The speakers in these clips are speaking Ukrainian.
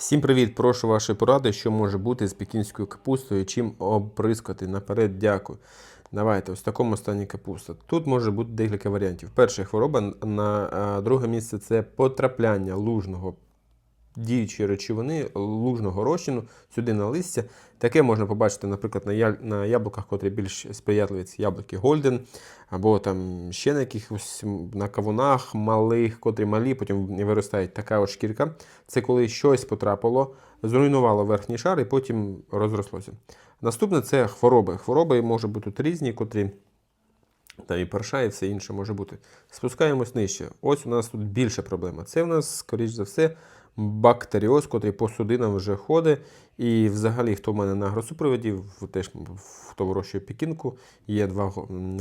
Всім привіт! Прошу вашої поради, що може бути з пекінською капустою, чим обприскати. Наперед дякую. Давайте, ось в такому стані капуста. Тут може бути декілька варіантів. Перша хвороба, на друге місце це потрапляння лужного діючої речовини, лужного розчину сюди на листя. Таке можна побачити, наприклад, на, я, на яблуках, котрі більш сприятливі, це яблуки Голден, або там ще на якихось на кавунах малих, котрі малі, потім виростають така от шкірка. Це коли щось потрапило, зруйнувало верхній шар і потім розрослося. Наступне це хвороби. Хвороби можуть бути різні, котрі там і перша, і все інше може бути. Спускаємось нижче. Ось у нас тут більша проблема. Це у нас, скоріш за все, бактеріоз, котрий по судинам вже ходить. І взагалі, хто в мене на агросупроводі, теж хто вирощує пікінку, є два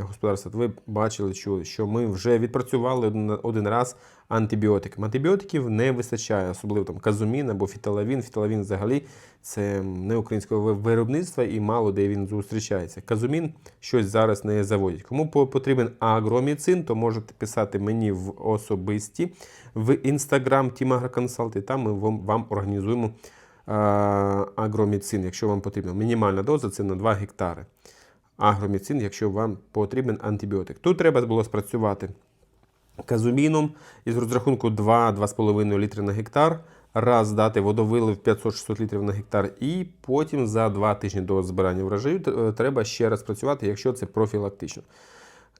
господарства, ви бачили, що, ми вже відпрацювали один, раз антибіотиками. Антибіотиків не вистачає, особливо там казумін або фіталавін. Фіталавін взагалі це не українського ви- виробництва і мало де він зустрічається. Казумін щось зараз не заводять. Кому потрібен агроміцин, то можете писати мені в особисті в інстаграм і там ми вам, вам організуємо а, агроміцин, якщо вам потрібно. Мінімальна доза це на 2 гектари. Агроміцин, якщо вам потрібен антибіотик. Тут треба було спрацювати казуміном із розрахунку 2-2,5 літри на гектар. Раз дати водовилив 500-600 літрів на гектар, і потім за 2 тижні до збирання врожаю треба ще раз працювати, якщо це профілактично.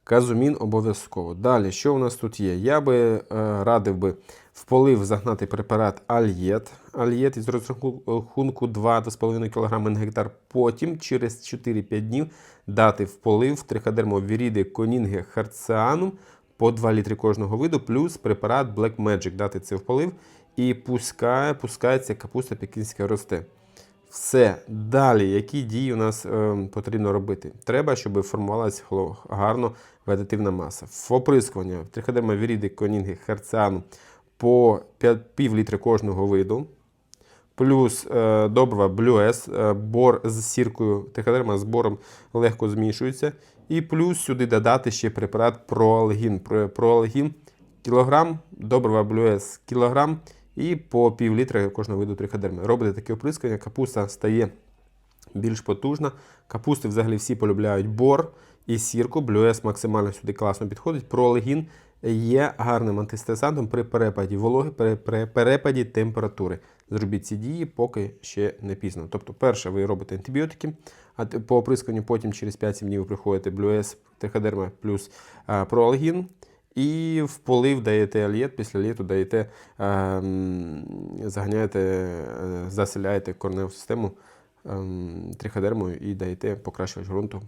Казумін обов'язково. Далі, що у нас тут є? Я би е, радив би в полив загнати препарат Альєт. Альєт із розрахунку 2-2,5 кг на гектар. Потім через 4-5 днів дати в полив триходермо віріди конінге харціанум по 2 літри кожного виду, плюс препарат Black Magic. Дати це в полив. І пускає, пускається капуста пекінська росте. Все. Далі, які дії у нас е, потрібно робити? Треба, щоб формувалася гарно вегетативна маса. Оприскування триходерма віріди конінги херціану по 5, пів літри кожного виду. Плюс е, добрива блюес, е, бор з сіркою, триходерма з бором легко змішується. І плюс сюди додати ще препарат проалгін. Про- Проалгін кілограм, добрива блюес кілограм і по пів літра кожного виду триходерми. Робите таке оприскування, капуста стає більш потужна. Капусти взагалі всі полюбляють бор і сірку. Блюес максимально сюди класно підходить. Пролегін є гарним антистресантом при перепаді вологи, при, при перепаді температури. Зробіть ці дії, поки ще не пізно. Тобто, перше, ви робите антибіотики, а по оприскуванню потім через 5-7 днів ви приходите блюес, триходерма плюс а, проалгін. І в полив даєте альєт, після літу даєте, ем, заганяєте, е, заселяєте корневу систему ем, триходермою і даєте покращувач ґрунту